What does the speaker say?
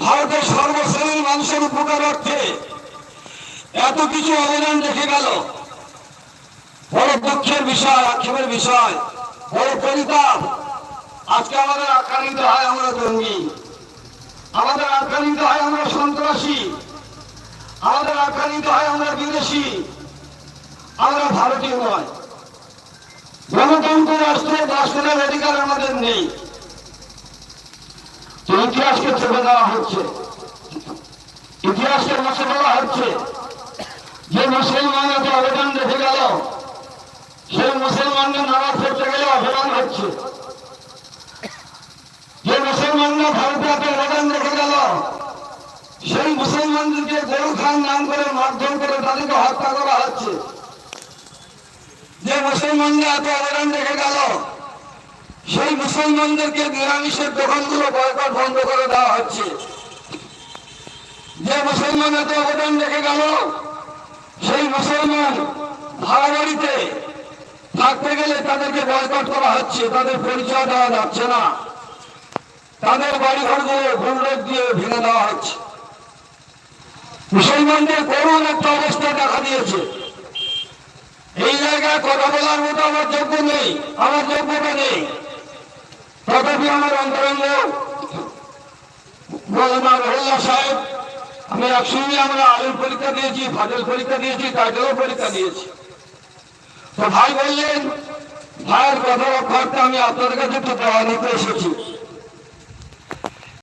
ভারতের সর্বশ্রেণীর মানুষের উপকার অর্থে এত কিছু অবদান রেখে গেল। বড় দুঃখের বিষয়, আক্ষেপের বিষয়, বড় পরিতাপ। আজকে আমাদের আখ্যানিত হয় আমরা জঙ্গি। আমাদের আখ্যানিত হয় আমরা সন্ত্রাসী। আমাদের আখ্যানিত হয় আমরা বিদেশি। আমরা ভারতীয় নয়। গণতন্ত্র, রাষ্ট্রে বাস অধিকার আমাদের নেই। ইতিহাসকে দেওয়া হচ্ছে। ইতিহাসকে মুছে দেওয়া হচ্ছে যে মুসলমান এত অবদান রেখে গেল, সেই মুসলমানদের নামাজ পড়তে গেলে অপমান হচ্ছে। যে মুসলমানরা ভারতে অবদান রেখে গেল, সেই মুসলমানদেরকে গরু খান নাম করে মারধর করে তাদেরকে হত্যা করা হচ্ছে। যে মুসলমানরা এত অবদান রেখে গেল মুসলমানদেরকে নিরামিষের দোকানগুলো বয়কট বন্ধ করে দেওয়া হচ্ছে। যে মুসলমান এত অবদান রেখে গেল, সেই মুসলমান ভাড়া বাড়িতে থাকতে গেলে তাদেরকে বয়কট করা হচ্ছে, তাদের পরিচয় দেওয়া যাচ্ছে না। তাদের বাড়ি ঘরগুলো বুলডোজ দিয়ে ভেঙে দেওয়া হচ্ছে। মুসলমানদের করুণ একটা অবস্থা দেখা দিয়েছে। এই জায়গায় কথা বলার মতো আমার যোগ্য নেই, আমার যোগ্যতা নেই। তথাপি আমার অন্তরঙ্গ মৌলানা রহুল্লাহ সাহেব আমি একসঙ্গে আমরা আলুর পরীক্ষা দিয়েছি ফাজল পরীক্ষা দিয়েছি টাইটেলও পরীক্ষা দিয়েছি। তো ভাই বললেন, ভাইয়ের কথা রক্ষার্থে আমি আপনাদের কাছে একটু দেওয়া নিতে এসেছি।